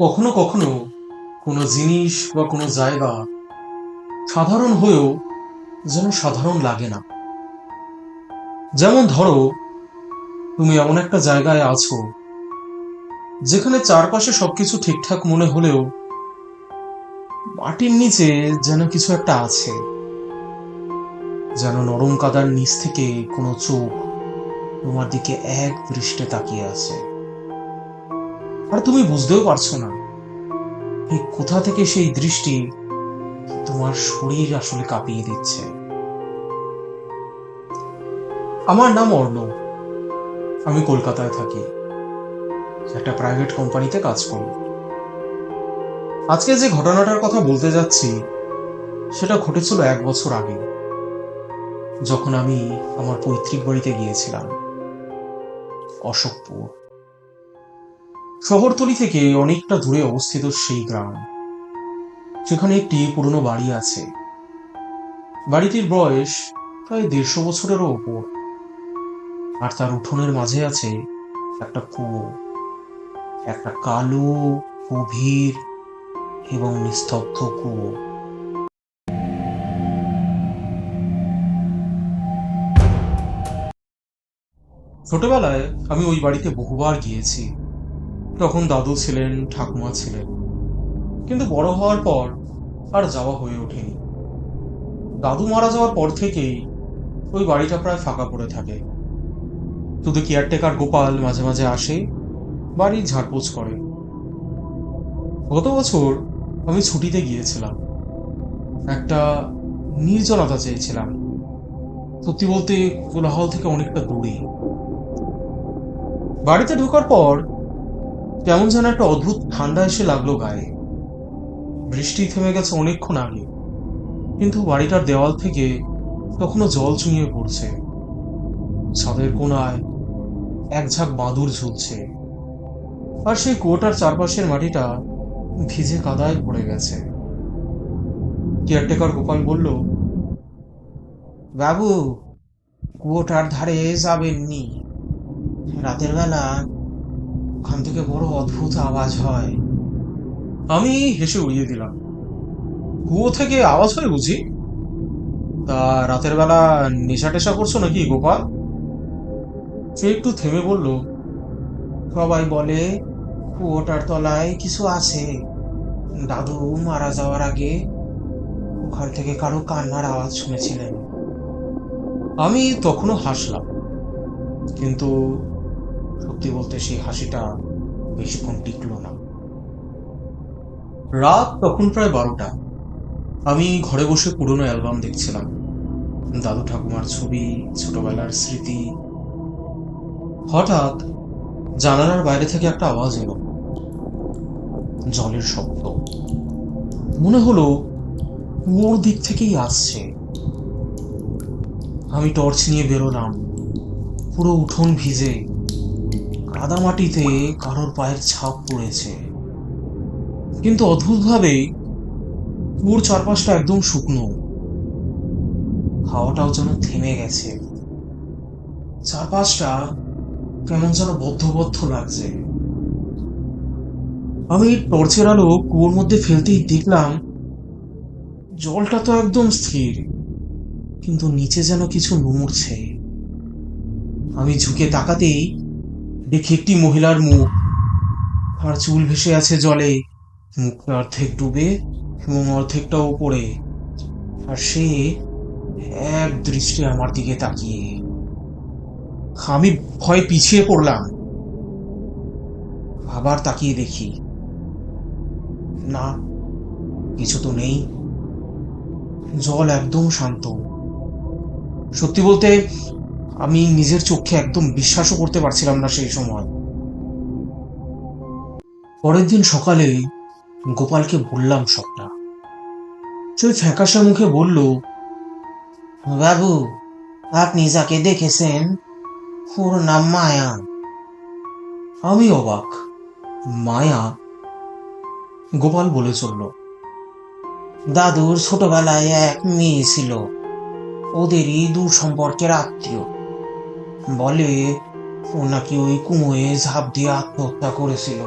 কখনো কখনো কোনো জিনিস বা কোনো জায়গা সাধারণ হয়েও যেন সাধারণ লাগে না। যেমন ধরো, তুমি এমন একটা জায়গায় আছো, যেখানে চারপাশে সবকিছু ঠিকঠাক মনে হলেও মাটির নিচে যেন কিছু একটা আছে, যেন নরম কাদার নিচ থেকে কোনো চোখ তোমার দিকে এক দৃষ্টে তাকিয়ে আছে। আর তুমি বুঝতেও পারছ না এই কোথা থেকে সেই দৃষ্টি তোমার শরীর আসলে কাঁপিয়ে দিচ্ছে। আমার নাম অর্ণব। আমি কলকাতায় থাকি। একটা প্রাইভেট কোম্পানিতে কাজ করি। আজকে যে ঘটনাটার কথা বলতে যাচ্ছি, সেটা ঘটেছিল এক বছর আগে, যখন আমি আমার পৈতৃক বাড়িতে গিয়েছিলাম, অশোকপুর। শহরতলি থেকে অনেকটা দূরে অবস্থিত সেই গ্রাম। সেখানে একটি পুরনো বাড়ি আছে। বাড়িটির বয়স প্রায় দেড়শো বছরেরও ওপর। আর তার উঠোনের মাঝে আছে একটা কুয়ো, একটা কালো, গভীর এবং নিস্তব্ধ কুয়ো। ছোটবেলায় আমি ওই বাড়িতে বহুবার গিয়েছি। তখন দাদু ছিলেন, ঠাকুমা ছিলেন। কিন্তু বড় হওয়ার পর আর যাওয়া হয়ে ওঠেনি। দাদু মারা যাওয়ার পর থেকেই ওই বাড়িটা প্রায় ফাঁকা পড়ে থাকে। শুধু কেয়ারটেকার গোপাল মাঝে মাঝে আসে বাড়ি ঝাড়পোছ করে। গত বছর আমি ছুটিতে গিয়েছিলাম। একটা নির্জনতা চেয়েছিলাম। সত্যি বলতে কোলাহল থেকে অনেকটা দূরে। বাড়িতে ঢোকার পর কেমন যেন একটা অদ্ভুত ঠান্ডা এসে লাগল গায়ে। বৃষ্টি থেমে গেছে অনেকক্ষণ আগে। কিন্তু বাড়িটার দেওয়াল থেকে তখনও জল চুঁইয়ে পড়ছে। ছাদের কোনায় এক ঝাঁক বাদুর ঝুলছে। আর সেই কুয়োটার চারপাশের মাটিটা ভিজে কাদায় পড়ে গেছে। কেয়ারটেকার গোপাল বলল, বাবু, কুয়োটার ধারে যাবেননি। রাতের বেলা ওখান থেকে বড় অদ্ভুত আওয়াজ হয়। আমি হেসে উড়িয়ে দিলাম। কুয়ো থেকে আওয়াজ হয় বুঝি? তা রাতের বেলা নেশা টেশা করছ নাকি, গোপাল? সে একটু থেমে বলল, সবাই বলে, কুয়োটার তলায় কিছু আছে। দাদু মারা যাওয়ার আগে ওখান থেকে কারও কান্নার আওয়াজ শুনেছিলেন। আমি তখনও হাসলাম, কিন্তু সত্যি বলতে সেই হাসিটা বেশিক্ষণ টিকল না। রাত তখন প্রায় বারোটা। আমি ঘরে বসে পুরনো অ্যালবাম দেখছিলাম। দাদু ঠাকুমার ছবি, ছোটবেলার স্মৃতি। হঠাৎ জানালার বাইরে থেকে একটা আওয়াজ এলো। জলের শব্দ। মনে হলো ওর দিক থেকেই আসছে। আমি টর্চ নিয়ে বেরোলাম। পুরো উঠোন ভিজে কাদামাটিতে কারোর পায়ের ছাপ পড়েছে। কিন্তু অদ্ভুতভাবে ওর চারপাশটা একদম শুকনো। হাওয়াটাও যেন থেমে গেছে। চারপাশটা কেমন যেন বদ্ধ বদ্ধ লাগছে। আমি টর্চের আলো কুয়োর মধ্যে ফেলতেই দেখলাম, জলটা তো একদম স্থির, কিন্তু নিচে যেন কিছু নড়ছে। আমি ঝুঁকে তাকাতেই দেখি একটি মহিলার মুখ। আর চুল ভেসে আছে জলে। মুখটা অর্ধেক ডুবে এবং অর্ধেকটা ওপরে আর সে এক দৃষ্টি আমার দিকে তাকিয়ে। আমি ভয় পিছিয়ে পড়লাম। আবার তাকিয়ে দেখি। না, কিছু তো নেই। জল একদম শান্ত। সত্যি বলতে আমি নিজের চোখে একদম বিশ্বাসও করতে পারছিলাম না সেই সময়। পরের দিন সকালে গোপালকে বললাম সবটা। সে ফ্যাকাশা মুখে বলল, বাবু, আপনি যাকে দেখেছেন, ওর নাম মায়া। আমি অবাক। মায়া? গোপাল বলে চলল, দাদুর ছোটবেলায় এক মেয়ে ছিল। ওদেরই দূর সম্পর্কের আত্মীয়। বলে ও নাকি ওই কুমোয়ে ঝাঁপ দিয়ে আত্মহত্যা করেছিল।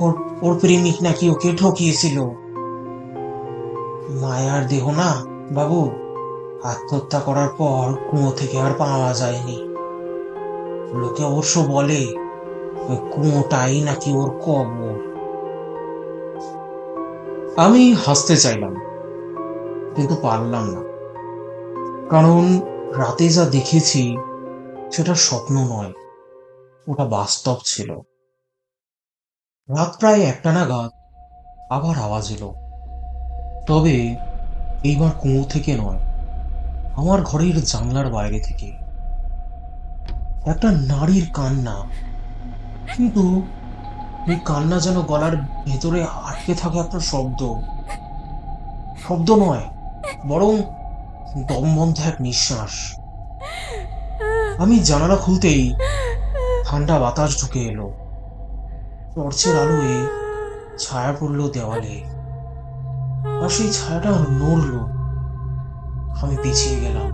ওর ওর প্রেমিক নাকি ওকে ঠকিয়েছিল। মায়ার দেহ না, বাবু? আত্মহত্যা করার পর কুয়ো থেকে আর পাওয়া যায়নি। লোকে অবশ্য বলে, ওই কুয়োটাই নাকি ওর কবর। আমি হাসতে চাইলাম, কিন্তু পারলাম না। কারণ রাতে যা দেখেছি সেটা স্বপ্ন নয়, ওটা বাস্তব ছিল। রাত প্রায় একটা নাগাদ আবার আওয়াজ এলো। তবে এইবার কুয়ো থেকে নয়, আমার ঘরের জানলার বাইরে থেকে। একটা নারীর কান্না, কিন্তু এই কান্না যেন গলার ভেতরে আটকে থাকা একটা শব্দ। শব্দ নয়, বরং দমবন্ধ এক নিঃশ্বাস। আমি জানালা খুলতেই ঠান্ডা বাতাস ঢুকে এলো। টর্চের আলোয় ছায়া পড়ল দেওয়ালে। আর সেই ছায়াটা নড়ল। আমি পিছিয়ে গেলাম।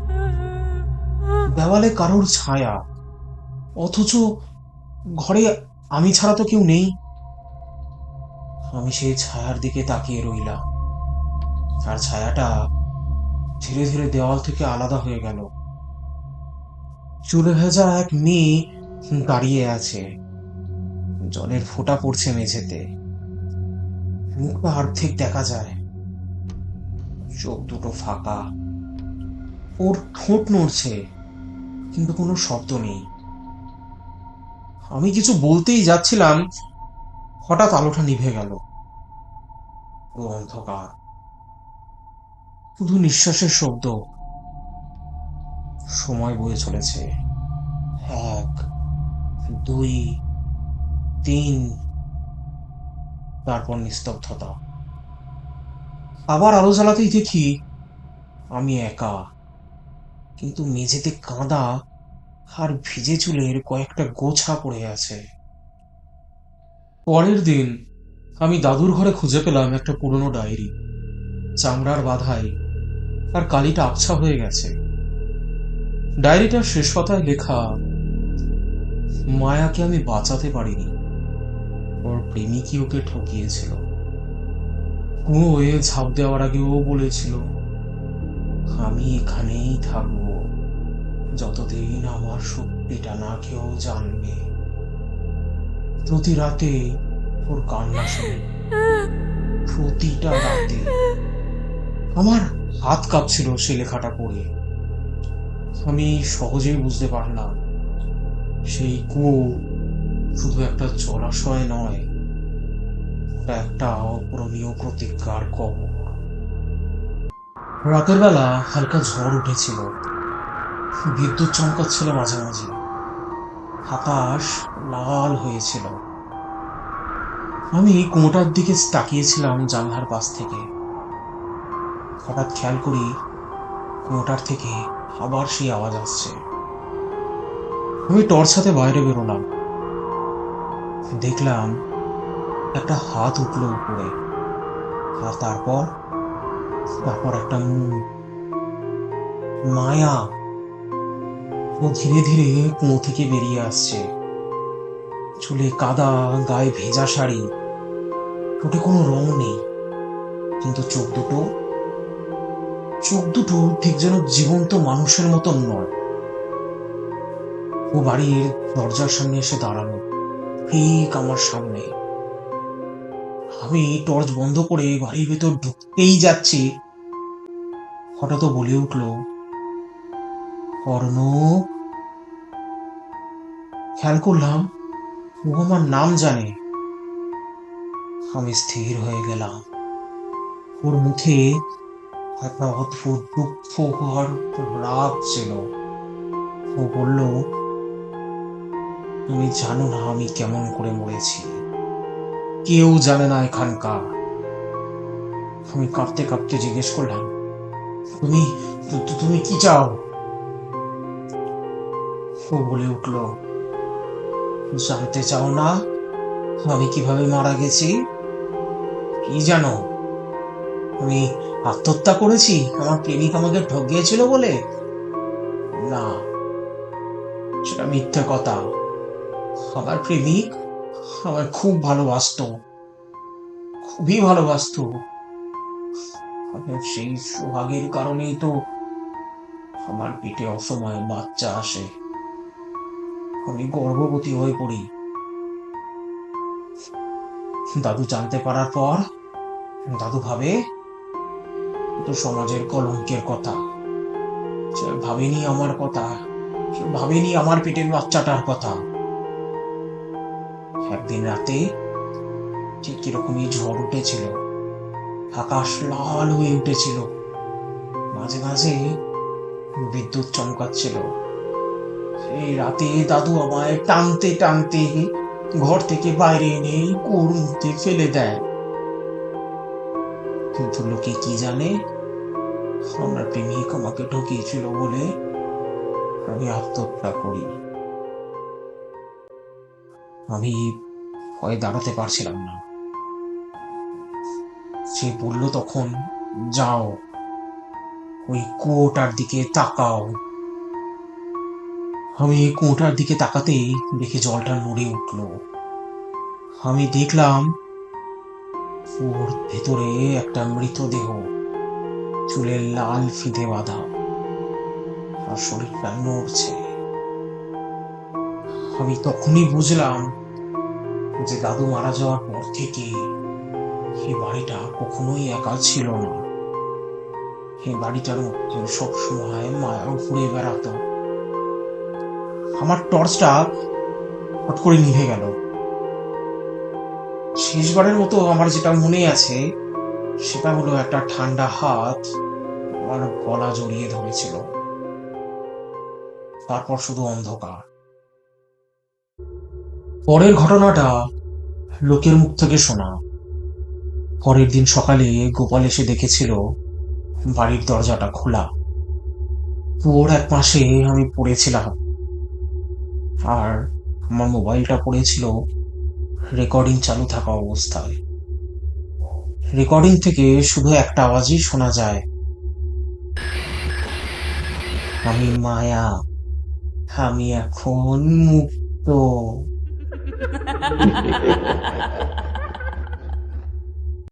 দেওয়ালে কারোর ছায়া। অথচ ঘরে আমি ছাড়া তো কেউ নেই। আমি সেই ছায়ার দিকে তাকিয়ে রইলাম। আর ছায়াটা ধীরে ধীরে দেওয়াল থেকে আলাদা হয়ে গেল। চুলে ভেজা এক মেয়ে দাঁড়িয়ে আছে। জলের ফোঁটা পড়ছে মেঝেতে। মুখটা অর্ধেক দেখা যায়। চোখ দুটো ফাঁকা। ওর ঠোঁট নড়ছে, কিন্তু কোনো শব্দ নেই। আমি কিছু বলতেই যাচ্ছিলাম, হঠাৎ আলোটা নিভে গেল। অন্ধকার। শুধু নিঃশ্বাসের শব্দ। সময় বয়ে চলেছে। এক, দুই, তিন। তারপর নিস্তব্ধতা। আবার আলো জ্বালাতেই দেখি আমি একা। কিন্তু মেঝেতে কাঁদা আর ভিজে চুলের কয়েকটা গোছা পড়ে আছে। পরের দিন আমি দাদুর ঘরে খুঁজে পেলাম একটা পুরনো ডায়েরি। চামড়ার বাধাই আর কালিটা আবছা হয়ে গেছে। ডায়েরিটার শেষ পাতায় লেখা, মায়াকে আমি বাঁচাতে পারিনি। ওর প্রেমিকই ওকে ঠকিয়েছিল। কুয়োয় ঝাঁপ দেওয়ার আগে ও বলেছিল, আমি এখানেই থাকব। যতদিন আমার সত্যিটা না কেউ জানবে। প্রতি রাতে ওর কান্না শুনে, প্রতিটা রাতে আমার হাত কাঁপছিল সে লেখাটা পড়ে। আমি সহজেই বুঝতে পারলাম, সেই কুয়ো শুধু একটা জলাশয় নয় একটা অপূরণীয় প্রতিজ্ঞার কবর। রাতের বেলা হালকা ঝড় উঠেছিল, বিদ্যুৎ চমকাচ্ছিল মাঝে মাঝে আকাশ লাল হয়েছিল। আমি কুমোটার দিকে তাকিয়েছিলাম জানলার পাশ থেকে। হঠাৎ খেয়াল করি কুমোটার থেকে আবার সেই আওয়াজ আসছে। আমি টর্চ হাতে বাইরে বেরোলাম। দেখলাম একটা হাত উঠল উপরে। আর তারপর? তারপর একটা মায়া। ও ধীরে ধীরে কুয়ো থেকে বেরিয়ে আসছে। চুলে কাদা, গায়ে ভেজা শাড়ি। ওটে কোনো রং নেই। কিন্তু চোখ দুটো চোখ দুটো ঠিক যেন জীবন্ত মানুষের মতন নয়। ও বাড়ির দরজার সামনে এসে দাঁড়াল, ঠিক আমার সামনে। আমি টর্চ বন্ধ করে বাড়ির ভেতর ঢুকতেই যাচ্ছি। হঠাৎ বলে উঠল অর্ণব খেয়াল করলাম ও আমার নাম জানে। আমি স্থির হয়ে গেলাম। ওর মুখে একটা অদ্ভুত দুঃখ আর রাগ ছিল। ও বলল, তুমি জানো না আমি কেমন করে মরেছি। কেউ জানে না এখানকার। আমি কাঁপতে কাঁপতে জিজ্ঞেস করলাম, তুমি তুমি কি চাও? ও বলে উঠল, জানতে চাও না আমি কীভাবে মারা গেছি? কি জানো? আমি আত্মহত্যা করেছি? আমার প্রেমিক আমাকে ঠক ঠকিয়েছিল বলে? না। সেটা মিথ্যে কথা। আমার প্রেমিক আমার খুব ভালোবাসতো। খুবই ভালোবাসতো। সেই সোহাগের কারণেই তো আমার পেটে অসময়ে বাচ্চা আসে। আমি গর্ভবতী হয়ে পড়ি। দাদু জানতে পারার পর, দাদু ভাবে তো সমাজের কলঙ্কের কথা। সে ভাবেনি আমার কথা সে ভাবেনি আমার পেটের বাচ্চাটার কথা। একদিন রাতে ঠিক কিরকমই ঝড় উঠেছিল। আকাশ লাল হয়ে উঠেছিল। মাঝে মাঝে বিদ্যুৎ চমকাচ্ছিল। সেই রাতে দাদু আমায় টানতে টানতে ঘর থেকে বাইরে এনে মধ্যে ফেলে দেয়। কিন্তু লোকে কি জানে? আমার প্রেমিক, আমাকে ঠকিয়েছিল বলে আমি আত্মহত্যা করি। আমি ভয়ে দাঁড়াতে পারছিলাম না। সে বলল তখন, যাও, ওই কুয়োটার দিকে তাকাও। আমি কুয়োটার দিকে তাকাতেই দেখে জলটা নড়ে উঠল। আমি দেখলাম ওর ভেতরে একটা মৃতদেহ। চুলের লাল ফিতে বাঁধা। আর শরীরটা নড়ছে। আমি তখনই বুঝলাম যে দাদু মারা যাওয়ার পর থেকে এই বাড়িটা কখনোই একা ছিল না। এই বাড়িটার মধ্যে সবসময় মায়া ঘুরে বেড়াতো। আমার টর্চটা হট করে নিভে গেল। শেষবারের মতো আমার যেটা মনে আছে, সেটা হলো একটা ঠান্ডা হাত আমার গলা জড়িয়ে ধরেছিল। তারপর শুধু অন্ধকার। পরের ঘটনাটা লোকের মুখ থেকে শোনা। পরের দিন সকালে গোপাল এসে দেখেছিল বাড়ির দরজাটা খোলা। পুয়োর এক পাশে আমি পড়েছিলাম। আর আমার মোবাইলটা পড়েছিল রেকর্ডিং চালু থাকা অবস্থায়। রেকর্ডিং থেকে শুধু একটা আওয়াজই শোনা যায়। আমি মায়া। আমি এখন মুক্ত।